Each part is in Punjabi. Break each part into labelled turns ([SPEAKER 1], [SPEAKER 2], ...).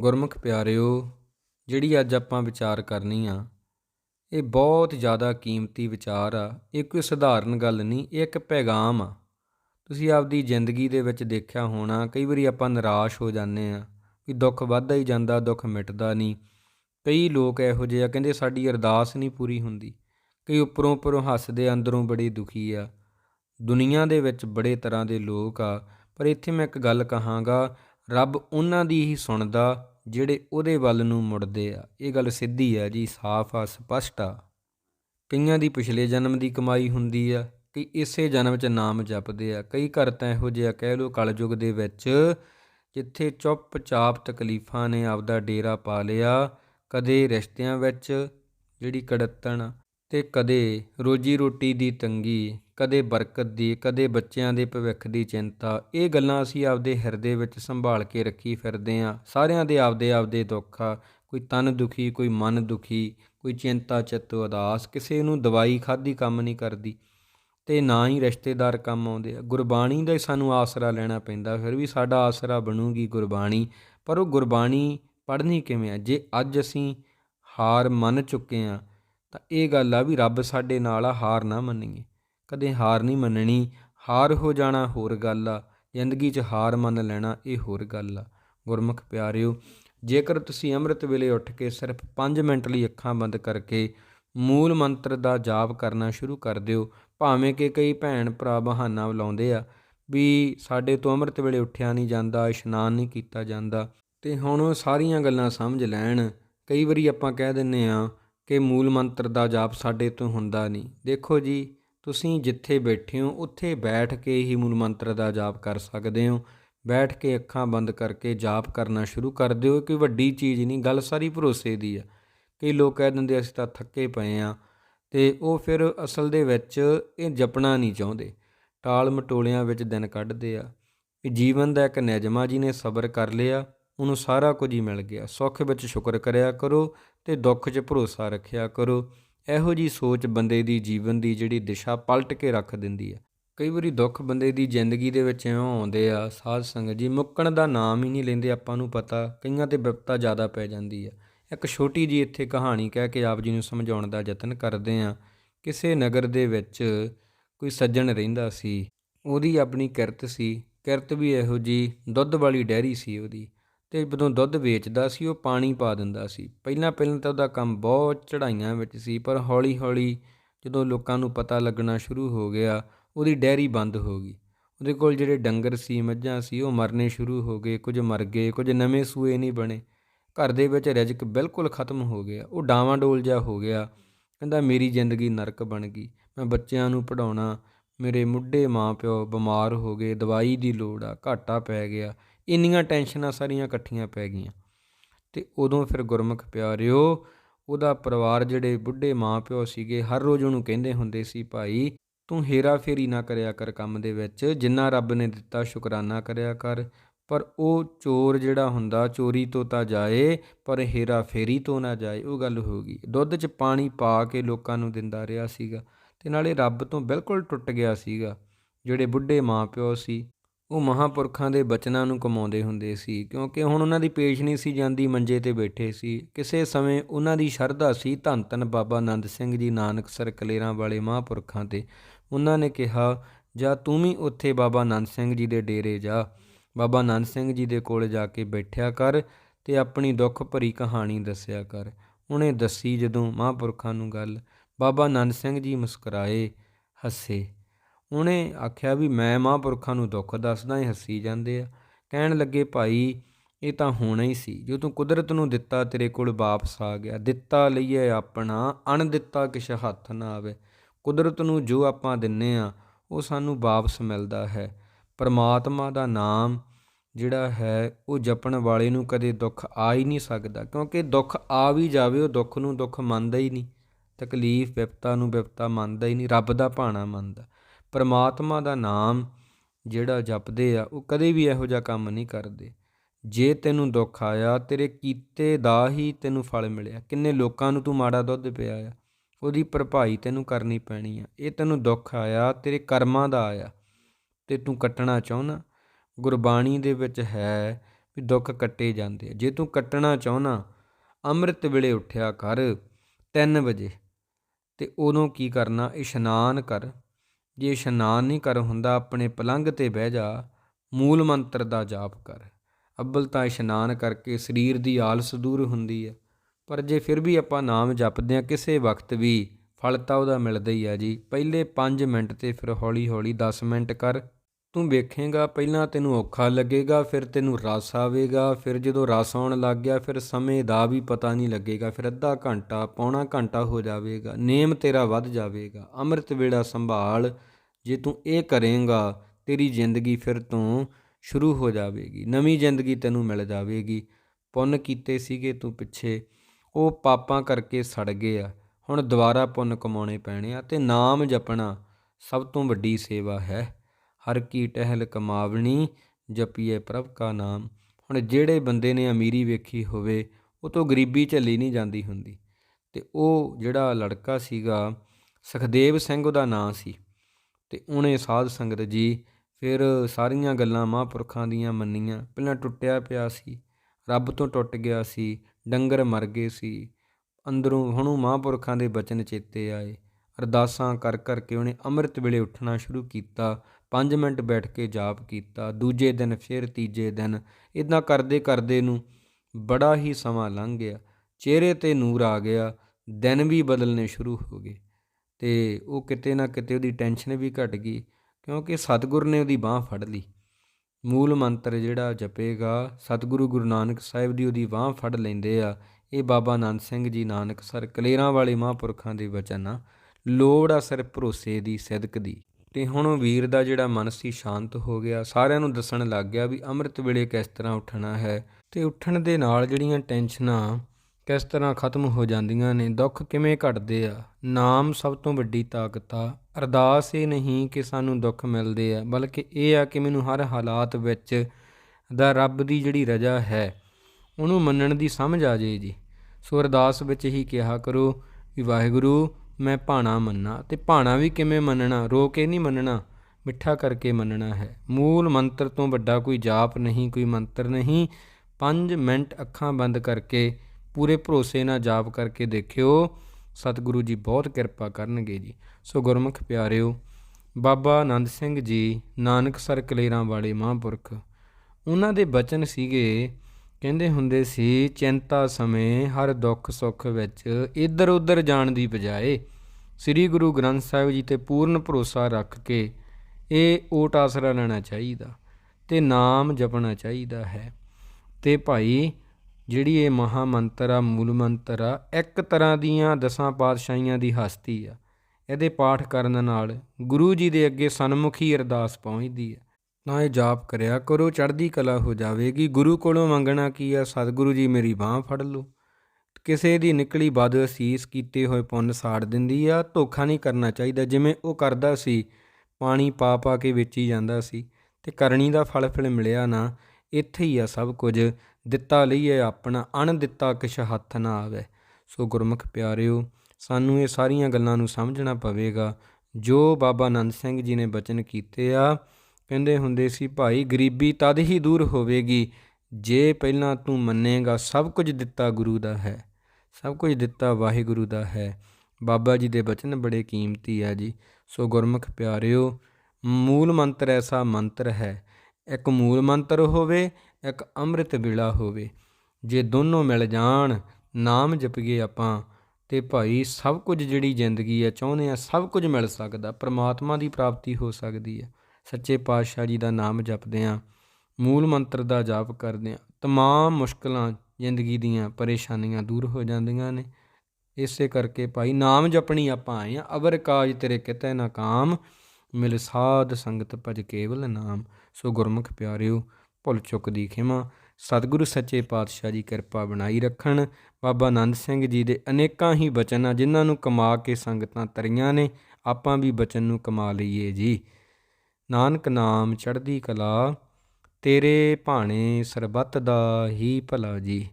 [SPEAKER 1] ਗੁਰਮੁਖ ਪਿਆਰਿਓ, ਜਿਹੜੀ ਅੱਜ ਆਪਾਂ ਵਿਚਾਰ ਕਰਨੀ ਆ, ਇਹ ਬਹੁਤ ਜ਼ਿਆਦਾ ਕੀਮਤੀ ਵਿਚਾਰ ਆ, ਇਹ ਕੋਈ ਸਧਾਰਨ ਗੱਲ ਨਹੀਂ, ਇਹ ਇੱਕ ਪੈਗਾਮ ਆ। ਤੁਸੀਂ ਆਪਦੀ ਜ਼ਿੰਦਗੀ ਦੇ ਵਿੱਚ ਦੇਖਿਆ ਹੋਣਾ, ਕਈ ਵਾਰੀ ਆਪਾਂ ਨਿਰਾਸ਼ ਹੋ ਜਾਂਦੇ ਆ, ਵੀ ਦੁੱਖ ਵੱਧਦਾ ਹੀ ਜਾਂਦਾ, ਦੁੱਖ ਮਿਟਦਾ ਨਹੀਂ। ਕਈ ਲੋਕ ਇਹੋ ਜਿਹੇ ਆ, ਕਹਿੰਦੇ ਸਾਡੀ ਅਰਦਾਸ ਨਹੀਂ ਪੂਰੀ ਹੁੰਦੀ। ਕਈ ਉੱਪਰੋਂ ਉੱਪਰੋਂ ਹੱਸਦੇ, ਅੰਦਰੋਂ ਬੜੀ ਦੁਖੀ ਆ। ਦੁਨੀਆ ਦੇ ਵਿੱਚ ਬੜੇ ਤਰ੍ਹਾਂ ਦੇ ਲੋਕ ਆ, ਪਰ ਇੱਥੇ ਮੈਂ ਇੱਕ ਗੱਲ ਕਹਾਂਗਾ, ਰੱਬ ਉਹਨਾਂ ਦੀ ਹੀ ਸੁਣਦਾ ਜਿਹੜੇ ਉਹਦੇ ਵੱਲ ਨੂੰ ਮੁੜਦੇ ਆ। ਇਹ ਗੱਲ ਸਿੱਧੀ ਆ ਜੀ, ਸਾਫ਼ ਆ, ਸਪਸ਼ਟ ਆ। ਕਈਆਂ ਦੀ ਪਿਛਲੇ ਜਨਮ ਦੀ ਕਮਾਈ ਹੁੰਦੀ ਆ ਕਈ ਇਸੇ ਜਨਮ 'ਚ ਨਾਮ ਜਪਦੇ ਆ। ਕਈ ਘਰ ਤਾਂ ਇਹੋ ਜਿਹੇ ਆ ਕਹਿ ਲੋ ਕਲਯੁਗ ਦੇ ਵਿੱਚ ਜਿੱਥੇ ਚੁੱਪਚਾਪ ਤਕਲੀਫਾਂ ਨੇ ਆਪਦਾ ਡੇਰਾ ਪਾ ਲਿਆ, ਕਦੇ ਰਿਸ਼ਤਿਆਂ ਵਿੱਚ ਜਿਹੜੀ ਕੜੱਤਣ ਤੇ ਕਦੇ ਰੋਜੀ ਰੋਟੀ ਦੀ ਤੰਗੀ ਕਦੇ ਬਰਕਤ ਦੀ, ਕਦੇ ਬੱਚਿਆਂ ਦੇ ਭਵਿੱਖ ਦੀ ਚਿੰਤਾ, ਇਹ ਗੱਲਾਂ ਅਸੀਂ ਆਪਦੇ ਹਿਰਦੇ ਵਿੱਚ ਸੰਭਾਲ ਕੇ ਰੱਖੀ ਫਿਰਦੇ ਆਂ ਸਾਰਿਆਂ ਦੇ ਆਪਦੇ ਆਪਦੇ ਦੁੱਖ ਆ, ਕੋਈ ਤਨ ਦੁਖੀ, ਕੋਈ ਮਨ ਦੁਖੀ, ਕੋਈ ਚਿੰਤਾ, ਚਿੱਤ, ਉਦਾਸ, ਕਿਸੇ ਨੂੰ ਦਵਾਈ ਖਾਦੀ ਕੰਮ ਨਹੀਂ ਕਰਦੀ ਤੇ ਨਾ ਹੀ ਰਿਸ਼ਤੇਦਾਰ ਕੰਮ ਆਉਂਦੇ ਆ। ਗੁਰਬਾਣੀ ਦਾ ਹੀ ਸਾਨੂੰ ਆਸਰਾ ਲੈਣਾ ਪੈਂਦਾ, ਫਿਰ ਵੀ ਸਾਡਾ ਆਸਰਾ ਬਣੂਗੀ ਗੁਰਬਾਣੀ, ਪਰ ਉਹ ਗੁਰਬਾਣੀ ਪੜ੍ਹਨੀ ਕਿਵੇਂ ਆ? ਜੇ ਅੱਜ ਅਸੀਂ ਹਾਰ ਮੰਨ ਚੁੱਕੇ ਆ ਤਾਂ ਇਹ ਗੱਲ ਆ ਵੀ ਰੱਬ ਸਾਡੇ ਨਾਲ ਆ, ਹਾਰ ਨਾ ਮੰਨੀਏ। ਕਦੇ ਹਾਰ ਨਹੀਂ ਮੰਨਣੀ, ਹਾਰ ਹੋ ਜਾਣਾ ਹੋਰ ਗੱਲ ਆ, ਜ਼ਿੰਦਗੀ 'ਚ ਹਾਰ ਮੰਨ ਲੈਣਾ ਇਹ ਹੋਰ ਗੱਲ ਆ। ਗੁਰਮੁਖ ਪਿਆਰਿਓ, ਜੇਕਰ ਤੁਸੀਂ ਅੰਮ੍ਰਿਤ ਵੇਲੇ ਉੱਠ ਕੇ ਸਿਰਫ 5 ਮਿੰਟ ਲਈ ਅੱਖਾਂ ਬੰਦ ਕਰਕੇ ਮੂਲ ਮੰਤਰ ਦਾ ਜਾਪ ਕਰਨਾ ਸ਼ੁਰੂ ਕਰ ਦਿਓ, ਭਾਵੇਂ ਕਿ ਕਈ ਭੈਣ ਭਰਾ ਬਹਾਨਾ ਲਾਉਂਦੇ ਆ ਵੀ ਸਾਡੇ ਤੋਂ ਅੰਮ੍ਰਿਤ ਵੇਲੇ ਉੱਠਿਆ ਨਹੀਂ ਜਾਂਦਾ, ਇਸ਼ਨਾਨ ਨਹੀਂ ਕੀਤਾ ਜਾਂਦਾ, ਤੇ ਹੁਣ ਉਹ ਸਾਰੀਆਂ ਗੱਲਾਂ ਸਮਝ ਲੈਣ। ਕਈ ਵਾਰੀ ਆਪਾਂ ਕਹਿ ਦਿੰਨੇ ਆ ਕਿ ਮੂਲ ਮੰਤਰ ਦਾ ਜਾਪ ਸਾਡੇ ਤੋਂ ਹੁੰਦਾ ਨਹੀਂ। ਦੇਖੋ ਜੀ ਤੁਸੀਂ ਜਿੱਥੇ ਬੈਠੇ ਹੋ, ਉੱਥੇ ਬੈਠ ਕੇ ਹੀ ਮੂਲ ਮੰਤਰ ਦਾ ਜਾਪ ਕਰ ਸਕਦੇ ਹੋ। ਬੈਠ ਕੇ ਅੱਖਾਂ ਬੰਦ ਕਰਕੇ ਜਾਪ ਕਰਨਾ ਸ਼ੁਰੂ ਕਰ ਦਿਓ ਕੋਈ ਵੱਡੀ ਚੀਜ਼ ਨਹੀਂ, ਗੱਲ ਸਾਰੀ ਭਰੋਸੇ ਦੀ ਆ। ਕਈ ਲੋਕ ਕਹਿ ਦਿੰਦੇ, ਅਸੀਂ ਤਾਂ ਥੱਕੇ ਪਏ ਆ ਤੇ ਉਹ ਫਿਰ ਅਸਲ ਦੇ ਵਿੱਚ ਇਹ ਜਪਣਾ ਨਹੀਂ ਚਾਹੁੰਦੇ। ਟਾਲ ਮਟੋਲਿਆਂ ਵਿੱਚ ਦਿਨ ਕੱਢਦੇ ਆ। ਇਹ ਜੀਵਨ ਦਾ ਇੱਕ ਨਿਯਮਾ ਜੀ ਨੇ ਸਬਰ ਕਰ ਲਿਆ, ਉਹਨੂੰ ਸਾਰਾ ਕੁਝ ਹੀ ਮਿਲ ਗਿਆ। ਸੁੱਖ ਵਿੱਚ ਸ਼ੁਕਰ ਕਰਿਆ ਕਰੋ ਤੇ ਦੁੱਖ 'ਚ ਭਰੋਸਾ ਰੱਖਿਆ ਕਰੋ। ਇਹੋ ਜੀ ਸੋਚ ਬੰਦੇ ਦੀ ਜੀਵਨ ਦੀ ਜਿਹੜੀ ਦਿਸ਼ਾ ਪਲਟ ਕੇ ਰੱਖ ਦਿੰਦੀ ਆ। ਕਈ ਵਾਰੀ ਦੁੱਖ ਬੰਦੇ ਦੀ ਜ਼ਿੰਦਗੀ ਦੇ ਵਿੱਚ ਇਉਂ ਆਉਂਦੇ ਆ, ਸਾਧ ਸੰਗਤ ਜੀ, ਮੁੱਕਣ ਦਾ ਨਾਮ ਹੀ ਨਹੀਂ ਲੈਂਦੇ, ਆਪਾਂ ਨੂੰ ਪਤਾ ਕਈਆਂ ਤੇ ਵਿਪਤਾ ਜ਼ਿਆਦਾ ਪੈ ਜਾਂਦੀ ਆ। ਇੱਕ ਛੋਟੀ ਜੀ ਇੱਥੇ ਕਹਾਣੀ ਕਹਿ ਕੇ ਆਪ ਜੀ ਨੂੰ ਸਮਝਾਉਣ ਦਾ ਯਤਨ ਕਰਦੇ ਆ। ਕਿਸੇ ਨਗਰ ਦੇ ਵਿੱਚ ਕੋਈ ਸੱਜਣ ਰਹਿੰਦਾ ਸੀ, ਉਹਦੀ ਆਪਣੀ ਕਿਰਤ ਸੀ, ਕਿਰਤ ਵੀ ਇਹੋ ਜੀ ਦੁੱਧ ਵਾਲੀ ਡੈਰੀ ਸੀ ਉਹਦੀ। ਤੇ ਜਦੋਂ ਦੁੱਧ ਵੇਚਦਾ ਸੀ, ਉਹ ਪਾਣੀ ਪਾ ਦਿੰਦਾ ਸੀ। ਪਹਿਲਾਂ ਪਹਿਲਾਂ ਤਾਂ ਉਹਦਾ ਕੰਮ ਬਹੁਤ ਚੜਾਈਆਂ ਵਿੱਚ ਸੀ, ਪਰ ਹੌਲੀ-ਹੌਲੀ ਜਦੋਂ ਲੋਕਾਂ ਨੂੰ ਪਤਾ ਲੱਗਣਾ ਸ਼ੁਰੂ ਹੋ ਗਿਆ, ਉਹਦੀ ਡੈਰੀ ਬੰਦ ਹੋ ਗਈ। ਉਹਦੇ ਕੋਲ ਜਿਹੜੇ ਡੰਗਰ ਸੀ, ਮੱਝਾਂ ਸੀ, ਉਹ ਮਰਨੇ ਸ਼ੁਰੂ ਹੋ ਗਏ। ਕੁਝ ਮਰ ਗਏ, ਕੁਝ ਨਵੇਂ ਸੂਏ ਨਹੀਂ ਬਣੇ। ਘਰ ਦੇ ਵਿੱਚ ਰਿਜ਼ਕ ਬਿਲਕੁਲ ਖਤਮ ਹੋ ਗਿਆ। ਉਹ ਡਾਵਾਂ ਡੋਲ ਜਾ ਹੋ ਗਿਆ। ਕਹਿੰਦਾ, ਮੇਰੀ ਜ਼ਿੰਦਗੀ ਨਰਕ ਬਣ ਗਈ। ਮੈਂ ਬੱਚਿਆਂ ਨੂੰ ਪੜਾਉਣਾ ਮੇਰੇ ਮੁੱਢੇ ਮਾਪਿਓ ਬਿਮਾਰ ਹੋ ਗਏ, ਦਵਾਈ ਦੀ ਲੋੜ ਆ, ਘਾਟਾ ਪੈ ਗਿਆ। ਇੰਨੀਆਂ ਟੈਨਸ਼ਨਾਂ ਸਾਰੀਆਂ ਇਕੱਠੀਆਂ ਪੈ ਗਈਆਂ। ਤੇ ਉਦੋਂ ਫਿਰ ਗੁਰਮੁਖ ਪਿਆਰਿਓ, ਉਹਦਾ ਪਰਿਵਾਰ ਜਿਹੜੇ ਬੁੱਢੇ ਮਾਪਿਓ ਸੀਗੇ, ਹਰ ਰੋਜ਼ ਉਹਨੂੰ ਕਹਿੰਦੇ ਹੁੰਦੇ ਸੀ, ਭਾਈ, ਤੂੰ ਹੇਰਾ ਫੇਰੀ ਨਾ ਕਰਿਆ ਕਰ ਕੰਮ ਦੇ ਵਿੱਚ, ਜਿੰਨਾ ਰੱਬ ਨੇ ਦਿੱਤਾ ਸ਼ੁਕਰਾਨਾ ਕਰਿਆ ਕਰ। ਪਰ ਉਹ ਚੋਰ ਜਿਹੜਾ ਹੁੰਦਾ, ਚੋਰੀ ਤੋਂ ਤਾਂ ਜਾਏ, ਪਰ ਹੇਰਾ ਫੇਰੀ ਤੋਂ ਨਾ ਜਾਏ, ਉਹ ਗੱਲ ਹੋ ਗਈ। ਦੁੱਧ 'ਚ ਪਾਣੀ ਪਾ ਕੇ ਲੋਕਾਂ ਨੂੰ ਦਿੰਦਾ ਰਿਹਾ ਸੀਗਾ ਤੇ ਨਾਲੇ ਰੱਬ ਤੋਂ ਬਿਲਕੁਲ ਟੁੱਟ ਗਿਆ ਸੀਗਾ। ਜਿਹੜੇ ਬੁੱਢੇ ਮਾਪਿਓ ਸੀ ਉਹ ਮਹਾਪੁਰਖਾਂ ਦੇ ਬਚਨਾਂ ਨੂੰ ਕਮਾਉਂਦੇ ਹੁੰਦੇ ਸੀ, ਕਿਉਂਕਿ ਹੁਣ ਉਹਨਾਂ ਦੀ ਪੇਸ਼ ਨਹੀਂ ਸੀ ਜਾਂਦੀ, ਮੰਜੇ ਤੇ ਬੈਠੇ ਸੀ। ਕਿਸੇ ਸਮੇਂ ਉਹਨਾਂ ਦੀ ਸ਼ਰਧਾ ਸੀ ਧੰਨ ਧੰਨ ਬਾਬਾ ਆਨੰਦ ਸਿੰਘ ਜੀ ਨਾਨਕਸਰ ਕਲੇਰਾਂ ਵਾਲੇ ਮਹਾਪੁਰਖਾਂ ਤੇ। ਉਹਨਾਂ ਨੇ ਕਿਹਾ, ਜਾਂ ਤੂੰ ਵੀ ਉੱਥੇ ਬਾਬਾ ਆਨੰਦ ਸਿੰਘ ਜੀ ਦੇ ਡੇਰੇ ਜਾ। ਬਾਬਾ ਆਨੰਦ ਸਿੰਘ ਜੀ ਦੇ ਕੋਲ ਜਾ ਕੇ ਬੈਠਿਆ ਕਰ ਤੇ ਆਪਣੀ ਦੁੱਖ ਭਰੀ ਕਹਾਣੀ ਦੱਸਿਆ ਕਰ। ਉਹਨੇ ਦੱਸੀ ਜਦੋਂ ਮਹਾਪੁਰਖਾਂ ਨੂੰ ਗੱਲ, ਬਾਬਾ ਆਨੰਦ ਸਿੰਘ ਜੀ ਮੁਸਕਰਾਏ, ਹੱਸੇ। ਉਹਨੇ ਆਖਿਆ ਵੀ ਮੈਂ ਮਹਾਂਪੁਰਖਾਂ ਨੂੰ ਦੁੱਖ ਦੱਸਦਾ, ਇਹ ਹੱਸੀ ਜਾਂਦੇ ਆ। ਕਹਿਣ ਲੱਗੇ, ਭਾਈ, ਇਹ ਤਾਂ ਹੋਣਾ ਹੀ ਸੀ। ਜੋ ਤੂੰ ਕੁਦਰਤ ਨੂੰ ਦਿੱਤਾ, ਤੇਰੇ ਕੋਲ ਵਾਪਸ ਆ ਗਿਆ। ਦਿੱਤਾ ਲਈਏ ਆਪਣਾ ਅਣ ਦਿੱਤਾ ਕਿਛ ਹੱਥ ਨਾ ਆਵੇ। ਕੁਦਰਤ ਨੂੰ ਜੋ ਆਪਾਂ ਦਿੰਨੇ ਆ, ਉਹ ਸਾਨੂੰ ਵਾਪਸ ਮਿਲਦਾ ਹੈ। ਪਰਮਾਤਮਾ ਦਾ ਨਾਮ ਜਿਹੜਾ ਹੈ, ਉਹ ਜਪਣ ਵਾਲੇ ਨੂੰ ਕਦੇ ਦੁੱਖ ਆ ਹੀ ਨਹੀਂ ਸਕਦਾ। ਕਿਉਂਕਿ ਦੁੱਖ ਆ ਵੀ ਜਾਵੇ, ਉਹ ਦੁੱਖ ਨੂੰ ਦੁੱਖ ਮੰਨਦਾ ਹੀ ਨਹੀਂ। ਤਕਲੀਫ ਵਿਪਤਾ ਨੂੰ ਵਿਪਤਾ ਮੰਨਦਾ ਹੀ ਨਹੀਂ। ਰੱਬ ਦਾ ਭਾਣਾ ਮੰਨਦਾ। ਪਰਮਾਤਮਾ ਦਾ ਨਾਮ ਜਿਹੜਾ ਜਪਦੇ ਆ, ਉਹ ਕਦੇ ਵੀ ਇਹੋ ਜਿਹਾ ਕੰਮ ਨਹੀਂ ਕਰਦੇ। ਜੇ ਤੈਨੂੰ ਦੁੱਖ ਆਇਆ, ਤੇਰੇ ਕੀਤੇ ਦਾ ਹੀ ਤੈਨੂੰ ਫਲ ਮਿਲਿਆ। ਕਿੰਨੇ ਲੋਕਾਂ ਨੂੰ ਤੂੰ ਮਾੜਾ ਦੁੱਧ ਪਿਆ ਆ, ਉਹਦੀ ਭਰਪਾਈ ਤੈਨੂੰ ਕਰਨੀ ਪੈਣੀ ਆ। ਇਹ ਤੈਨੂੰ ਦੁੱਖ ਆਇਆ, ਤੇਰੇ ਕਰਮਾਂ ਦਾ ਆਇਆ, ਤੇ ਤੂੰ ਕੱਟਣਾ ਚਾਹੁੰਦਾ ਗੁਰਬਾਣੀ ਦੇ ਵਿੱਚ ਹੈ ਵੀ ਦੁੱਖ ਕੱਟੇ ਜਾਂਦੇ ਆ। ਜੇ ਤੂੰ ਕੱਟਣਾ ਚਾਹਣਾ ਅੰਮ੍ਰਿਤ ਵੇਲੇ ਉੱਠਿਆ ਕਰ 3 ਵਜੇ, ਤੇ ਉਦੋਂ ਕੀ ਕਰਨਾ? ਇਸ਼ਨਾਨ ਕਰ। ਜੇ ਇਸ਼ਨਾਨ ਨਹੀਂ ਕਰ ਹੁੰਦਾ, ਆਪਣੇ ਪਲੰਘ ਤੇ ਬਹਿ ਜਾ, ਮੂਲ ਮੰਤਰ ਦਾ ਜਾਪ ਕਰ। ਅੱਬਲ ਤਾਂ ਇਸ਼ਨਾਨ ਕਰਕੇ ਸਰੀਰ ਦੀ ਆਲਸ ਦੂਰ ਹੁੰਦੀ ਹੈ, ਪਰ ਜੇ ਫਿਰ ਵੀ ਆਪਾਂ ਨਾਮ ਜਪਦੇ ਆ ਕਿਸੇ ਵਕਤ ਵੀ ਫਲ ਤਾਂ ਉਹਦਾ ਮਿਲਦਾ ਹੀ ਆ ਜੀ। ਪਹਿਲੇ 5 ਮਿੰਟ ਤੇ ਫਿਰ ਹੌਲੀ ਹੌਲੀ 10 ਮਿੰਟ ਕਰ ਤੂੰ ਵੇਖੇਗਾ, ਪਹਿਲਾਂ ਤੈਨੂੰ ਔਖਾ ਲੱਗੇਗਾ, ਫਿਰ ਤੈਨੂੰ ਰਸ ਆਵੇਗਾ, ਫਿਰ ਜਦੋਂ ਰਸ ਆਉਣ ਲੱਗ ਗਿਆ, ਫਿਰ ਸਮੇਂ ਦਾ ਵੀ ਪਤਾ ਨਹੀਂ ਲੱਗੇਗਾ, ਫਿਰ ਅੱਧਾ ਘੰਟਾ, ਪੌਣਾ ਘੰਟਾ ਹੋ ਜਾਵੇਗਾ, ਨੇਮ ਤੇਰਾ ਵੱਧ ਜਾਵੇਗਾ। ਅੰਮ੍ਰਿਤ ਵੇਲਾ ਸੰਭਾਲ, ਜੇ ਤੂੰ ਇਹ ਕਰੇਂਗਾ, ਤੇਰੀ ਜ਼ਿੰਦਗੀ ਫਿਰ ਤੋਂ ਸ਼ੁਰੂ ਹੋ ਜਾਵੇਗੀ, ਨਵੀਂ ਜ਼ਿੰਦਗੀ ਤੈਨੂੰ ਮਿਲ ਜਾਵੇਗੀ। ਪੁੰਨ ਕੀਤੇ ਸੀਗੇ ਤੂੰ ਪਿੱਛੇ, ਉਹ ਪਾਪਾਂ ਕਰਕੇ ਸੜ ਗਏ ਆ। ਹੁਣ ਦੁਬਾਰਾ ਪੁੰਨ ਕਮਾਉਣੇ ਪੈਣੇ ਆ ਤੇ ਨਾਮ ਜਪਣਾ ਸਭ ਤੋਂ ਵੱਡੀ ਸੇਵਾ ਹੈ। ਹਰ ਕੀ ਟਹਿਲ ਕਮਾਵਣੀ ਜਪੀਏ ਪ੍ਰਭ ਕਾ ਨਾਮ। ਹੁਣ ਜਿਹੜੇ ਬੰਦੇ ਨੇ ਅਮੀਰੀ ਵੇਖੀ ਹੋਵੇ, ਉਹ ਤੋਂ ਗਰੀਬੀ ਝੱਲੀ ਨਹੀਂ ਜਾਂਦੀ ਹੁੰਦੀ। ਤੇ ਉਹ ਜਿਹੜਾ ਲੜਕਾ ਸੀਗਾ, ਸੁਖਦੇਵ ਸਿੰਘ ਉਹਦਾ ਨਾਂ ਸੀ। ਤੇ ਉਹਨੇ ਸਾਧ ਸੰਗਤ ਜੀ ਫਿਰ ਸਾਰੀਆਂ ਗੱਲਾਂ ਮਹਾਂਪੁਰਖਾਂ ਦੀਆਂ ਮੰਨੀਆਂ। ਪਹਿਲਾਂ ਟੁੱਟਿਆ ਪਿਆ ਸੀ, ਰੱਬ ਤੋਂ ਟੁੱਟ ਗਿਆ ਸੀ, ਡੰਗਰ ਮਰ ਗਏ ਸੀ। ਅੰਦਰੋਂ ਹੁਣ ਉਹ ਮਹਾਂਪੁਰਖਾਂ ਦੇ ਬਚਨ ਚੇਤੇ ਆਏ। ਅਰਦਾਸਾਂ ਕਰ ਕਰਕੇ ਉਹਨੇ ਅੰਮ੍ਰਿਤ ਵੇਲੇ ਉੱਠਣਾ ਸ਼ੁਰੂ ਕੀਤਾ। 5 ਮਿੰਟ ਬੈਠ ਕੇ ਜਾਪ ਕੀਤਾ, ਦੂਜੇ ਦਿਨ ਫਿਰ ਤੀਜੇ ਦਿਨ ਇਦਾਂ ਕਰਦੇ ਕਰਦੇ ਨੂੰ ਬੜਾ ਹੀ ਸਮਾਂ ਲੰਘ ਗਿਆ। ਚਿਹਰੇ ਤੇ ਨੂਰ ਆ ਗਿਆ, ਦਿਨ ਵੀ ਬਦਲਨੇ ਸ਼ੁਰੂ ਹੋ ਗਏ ਤੇ ਉਹ ਕਿਤੇ ਨਾ ਕਿਤੇ ਉਹਦੀ ਟੈਨਸ਼ਨ ਵੀ ਘਟ ਗਈ ਕਿਉਂਕਿ ਸਤਿਗੁਰ ਨੇ ਉਹਦੀ ਬਾਹ ਫੜ ਲਈ। ਮੂਲ ਮੰਤਰ ਜਿਹੜਾ ਜਪੇਗਾ, ਸਤਿਗੁਰੂ ਗੁਰੂ ਨਾਨਕ ਸਾਹਿਬ ਦੀ ਉਹਦੀ ਬਾਹ ਫੜ ਲੈਂਦੇ ਆ, ਇਹ ਬਾਬਾ ਆਨੰਦ ਸਿੰਘ ਜੀ ਨਾਨਕ ਸਰ ਕਲੇਰਾਂ ਵਾਲੇ ਮਹਾਂਪੁਰਖਾਂ ਦੇ ਵਚਨ ਆ, ਲੋੜ ਆ ਸਿਰ ਭਰੋਸੇ ਦੀ, ਸਿਦਕ ਦੀ। ਤੇ ਹੁਣ ਉਹ ਵੀਰ ਦਾ ਜਿਹੜਾ ਮਨ ਸੀ ਸ਼ਾਂਤ ਹੋ ਗਿਆ। ਸਾਰਿਆਂ ਨੂੰ ਦੱਸਣ ਲੱਗ ਗਿਆ ਵੀ ਅੰਮ੍ਰਿਤ ਵੇਲੇ ਕਿਸ ਤਰ੍ਹਾਂ ਉੱਠਣਾ ਹੈ ਤੇ ਉੱਠਣ ਦੇ ਨਾਲ ਜਿਹੜੀਆਂ ਟੈਨਸ਼ਨਾਂ ਕਿਸ ਤਰ੍ਹਾਂ ਖਤਮ ਹੋ ਜਾਂਦੀਆਂ ਨੇ, ਦੁੱਖ ਕਿਵੇਂ ਘਟਦੇ ਆ? ਨਾਮ ਸਭ ਤੋਂ ਵੱਡੀ ਤਾਕਤ ਆ। ਅਰਦਾਸ ਇਹ ਨਹੀਂ ਕਿ ਸਾਨੂੰ ਦੁੱਖ ਮਿਲਦੇ ਆ, ਬਲਕਿ ਇਹ ਆ ਕਿ ਮੈਨੂੰ ਹਰ ਹਾਲਾਤ ਵਿੱਚ ਦਾ ਰੱਬ ਦੀ ਜਿਹੜੀ ਰਜ਼ਾ ਹੈ, ਉਹਨੂੰ ਮੰਨਣ ਦੀ ਸਮਝ ਆ ਜੇ ਜੀ। ਸੋ ਅਰਦਾਸ ਵਿੱਚ ਹੀ ਕਿਹਾ ਕਰੋ ਵੀ ਵਾਹਿਗੁਰੂ ਮੈਂ ਭਾਣਾ ਮੰਨਾ ਤੇ ਭਾਣਾ ਵੀ ਕਿਵੇਂ ਮੰਨਣਾ? ਰੋ ਕੇ ਨਹੀਂ ਮੰਨਣਾ? ਮਿੱਠਾ ਕਰਕੇ ਮੰਨਣਾ ਹੈ। ਮੂਲ ਮੰਤਰ ਤੋਂ ਵੱਡਾ ਕੋਈ ਜਾਪ ਨਹੀਂ, ਕੋਈ ਮੰਤਰ ਨਹੀਂ। 5 ਮਿੰਟ ਅੱਖਾਂ ਬੰਦ ਕਰਕੇ ਪੂਰੇ ਭਰੋਸੇ ਨਾਲ ਜਾਪ ਕਰਕੇ ਦੇਖਿਓ। ਸਤਿਗੁਰੂ ਜੀ ਬਹੁਤ ਕਿਰਪਾ ਕਰਨਗੇ ਜੀ। ਸੋ ਗੁਰਮੁਖ ਪਿਆਰਿਓ, ਬਾਬਾ ਆਨੰਦ ਸਿੰਘ ਜੀ, ਨਾਨਕ ਸਰ ਕਲੇਰਾਂ ਵਾਲੇ ਮਹਾਂਪੁਰਖ, ਉਹਨਾਂ ਦੇ ਬਚਨ ਸੀਗੇ ਕਹਿੰਦੇ ਹੁੰਦੇ ਸੀ, ਚਿੰਤਾ ਸਮੇਂ ਹਰ ਦੁੱਖ ਸੁੱਖ ਵਿੱਚ ਇੱਧਰ ਉੱਧਰ ਜਾਣ ਦੀ ਬਜਾਏ ਸ੍ਰੀ ਗੁਰੂ ਗ੍ਰੰਥ ਸਾਹਿਬ ਜੀ ਤੇ ਪੂਰਨ ਭਰੋਸਾ ਰੱਖ ਕੇ ਇਹ ਓਟ ਆਸਰਾ ਲੈਣਾ ਚਾਹੀਦਾ ਤੇ ਨਾਮ ਜਪਣਾ ਚਾਹੀਦਾ ਹੈ। ਤੇ ਭਾਈ, ਜਿਹੜੀ ਇਹ ਮਹਾ ਮੰਤਰ ਆ, ਮੂਲ ਮੰਤਰ ਆ, ਇੱਕ ਤਰ੍ਹਾਂ ਦੀਆਂ ਦਸਾਂ ਪਾਤਸ਼ਾਹੀਆਂ ਦੀ ਹਸਤੀ ਆ। ਇਹਦੇ ਪਾਠ ਕਰਨ ਨਾਲ ਗੁਰੂ ਜੀ ਦੇ ਅੱਗੇ ਸਨਮੁਖੀ ਅਰਦਾਸ ਪਹੁੰਚਦੀ ਆ। ਨਾ ਇਹ ਜਾਪ ਕਰਿਆ ਕਰੋ, ਚੜ੍ਹਦੀ ਕਲਾ ਹੋ ਜਾਵੇਗੀ। ਗੁਰੂ ਕੋਲੋਂ ਮੰਗਣਾ ਕੀ ਆ? ਸਤਿਗੁਰੂ ਜੀ ਮੇਰੀ ਬਾਹ ਫੜ ਲਓ। ਕਿਸੇ ਦੀ ਨਿਕਲੀ ਬਦ ਅਸੀਸ ਕੀਤੇ ਹੋਏ ਪੁੰਨ ਸਾੜ ਦਿੰਦੀ ਆ। ਧੋਖਾ ਨਹੀਂ ਕਰਨਾ ਚਾਹੀਦਾ। ਜਿਵੇਂ ਉਹ ਕਰਦਾ ਸੀ, ਪਾਣੀ ਪਾ ਪਾ ਕੇ ਵੇਚੀ ਜਾਂਦਾ ਸੀ ਤੇ ਕਰਨੀ ਦਾ ਫਲ ਫਿਰ ਮਿਲਿਆ ਨਾ, ਇੱਥੇ ਹੀ ਆ ਸਭ ਕੁਝ। ਦਿੱਤਾ ਲਈਏ ਆਪਣਾ ਅਣ ਦਿੱਤਾ ਕਿਛ ਹੱਥ ਨਾ ਆਵੇ। ਸੋ ਗੁਰਮੁਖ ਪਿਆਰਿਓ, ਸਾਨੂੰ ਇਹ ਸਾਰੀਆਂ ਗੱਲਾਂ ਨੂੰ ਸਮਝਣਾ ਪਵੇਗਾ। ਜੋ ਬਾਬਾ ਆਨੰਦ ਸਿੰਘ ਜੀ ਨੇ ਬਚਨ ਕੀਤੇ ਆ ਕਹਿੰਦੇ ਹੁੰਦੇ ਸੀ, ਭਾਈ, ਗਰੀਬੀ ਤਦ ਹੀ ਦੂਰ ਹੋਵੇਗੀ ਜੇ ਪਹਿਲਾਂ ਤੂੰ ਮੰਨੇਗਾ ਸਭ ਕੁਝ ਦਿੱਤਾ ਗੁਰੂ ਦਾ ਹੈ, ਸਭ ਕੁਝ ਦਿੱਤਾ ਵਾਹਿਗੁਰੂ ਦਾ ਹੈ। ਬਾਬਾ ਜੀ ਦੇ ਬਚਨ ਬੜੇ ਕੀਮਤੀ ਆ ਜੀ। ਸੋ ਗੁਰਮੁਖ ਪਿਆਰਿਓ, ਮੂਲ ਮੰਤਰ ਐਸਾ ਮੰਤਰ ਹੈ, ਇੱਕ ਮੂਲ ਮੰਤਰ ਹੋਵੇ, ਇੱਕ ਅੰਮ੍ਰਿਤ ਵੇਲਾ ਹੋਵੇ। ਜੇ ਦੋਨੋਂ ਮਿਲ ਜਾਣ, ਨਾਮ ਜਪੀਏ ਆਪਾਂ, ਤੇ ਭਾਈ, ਸਭ ਕੁਝ ਜਿਹੜੀ ਜ਼ਿੰਦਗੀ ਹੈ, ਚਾਹੁੰਦੇ ਆ ਸਭ ਕੁਝ ਮਿਲ ਸਕਦਾ, ਪ੍ਰਮਾਤਮਾ ਦੀ ਪ੍ਰਾਪਤੀ ਹੋ ਸਕਦੀ ਹੈ। ਸੱਚੇ ਪਾਤਸ਼ਾਹ ਜੀ ਦਾ ਨਾਮ ਜਪਦੇ ਆਂ ਮੂਲ ਮੰਤਰ ਦਾ ਜਾਪ ਕਰਦੇ ਆਂ ਤਮਾਮ ਮੁਸ਼ਕਲਾਂ ਜ਼ਿੰਦਗੀ ਦੀਆਂ ਪਰੇਸ਼ਾਨੀਆਂ ਦੂਰ ਹੋ ਜਾਂਦੀਆਂ ਨੇ। ਇਸੇ ਕਰਕੇ ਭਾਈ ਨਾਮ ਜਪਣੀ ਆਪਾਂ ਆਏ ਆਂ ਅਵਰ ਕਾਜ ਤੇਰੇ ਕਿਤੇ ਨਾ ਕਾਮ, ਮਿਲ ਸਾਧ ਸੰਗਤ ਭਜ ਕੇਵਲ ਨਾਮ। ਸੋ ਗੁਰਮੁਖ ਪਿਆਰਿਓ, ਭੁੱਲ ਚੁੱਕ ਦੀ ਖਿਮਾ। ਸਤਿਗੁਰੂ ਸੱਚੇ ਪਾਤਸ਼ਾਹ ਜੀ ਕਿਰਪਾ ਬਣਾਈ ਰੱਖਣ। ਬਾਬਾ ਆਨੰਦ ਸਿੰਘ ਜੀ ਦੇ ਅਨੇਕਾਂ ਹੀ ਬਚਨ ਆ ਜਿਨ੍ਹਾਂ ਨੂੰ ਕਮਾ ਕੇ ਸੰਗਤਾਂ ਤਰੀਆਂ ਨੇ, ਆਪਾਂ ਵੀ ਬਚਨ ਨੂੰ ਕਮਾ ਲਈਏ ਜੀ। ਨਾਨਕ ਨਾਮ ਚੜ੍ਹਦੀ ਕਲਾ, ਤੇਰੇ ਭਾਣੇ ਸਰਬੱਤ ਦਾ ਹੀ ਭਲਾ ਜੀ।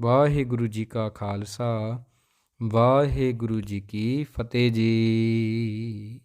[SPEAKER 1] ਵਾਹਿਗੁਰੂ ਜੀ ਕਾ ਖਾਲਸਾ, ਵਾਹਿਗੁਰੂ ਜੀ ਕੀ ਫਤਿਹ ਜੀ।